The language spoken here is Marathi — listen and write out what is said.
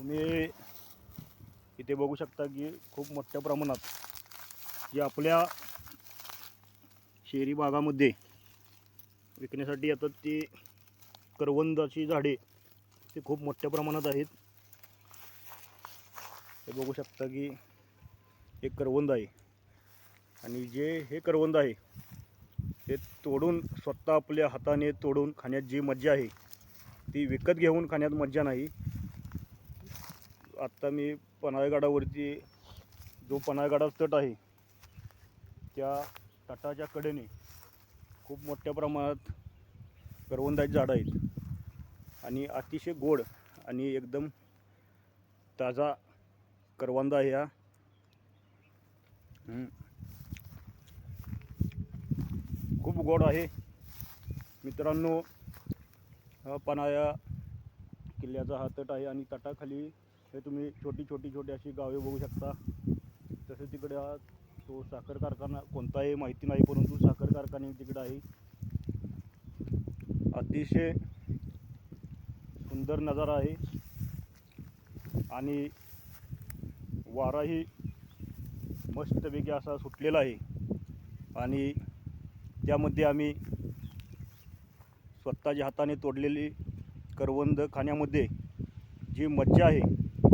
तुम्ही इथे बघू शकता की खूप मोठ्या प्रमाणात जे आपल्या शहरी भागामध्ये विकण्यासाठी येतात ती करवंदाची झाडे ती खूप मोठ्या प्रमाणात आहेत. हे बघू शकता की एक करवंद आहे. आणि जे हे करवंद आहे ते तोडून स्वतः आपल्या हाताने तोडून खाण्यात जी मज्जा आहे ती विकत घेऊन खाण्यात मज्जा नाही. आत्ता मी पन्हाळगडावरती जो पन्हाळगडाचा तट आहे त्या तटाच्या कडेने खूप मोठ्या प्रमाणात करवंदाची झाडं आहेत. आणि अतिशय गोड आणि एकदम ताजा करवंदा आहे हा. खूप गोड आहे. मित्रांनो पन्हाळ्या किल्ल्याचा हा तट आहे आणि तटाखाली हे तुम्ही छोटी छोटी छोटी अशी गावे बघू शकता. तसेच तिकडे हा तो साखर कारखाना कोणता आहे माहिती नाही परंतु साखर कारखाने तिकडे आहे. अतिशय सुंदर नजारा आहे. आणि वाराही मस्तपैकी असा सुटलेला आहे. आणि त्यामध्ये आम्ही स्वतःच्या हाताने तोडलेली करवंद खाण्यामध्ये जी मज्जा आहे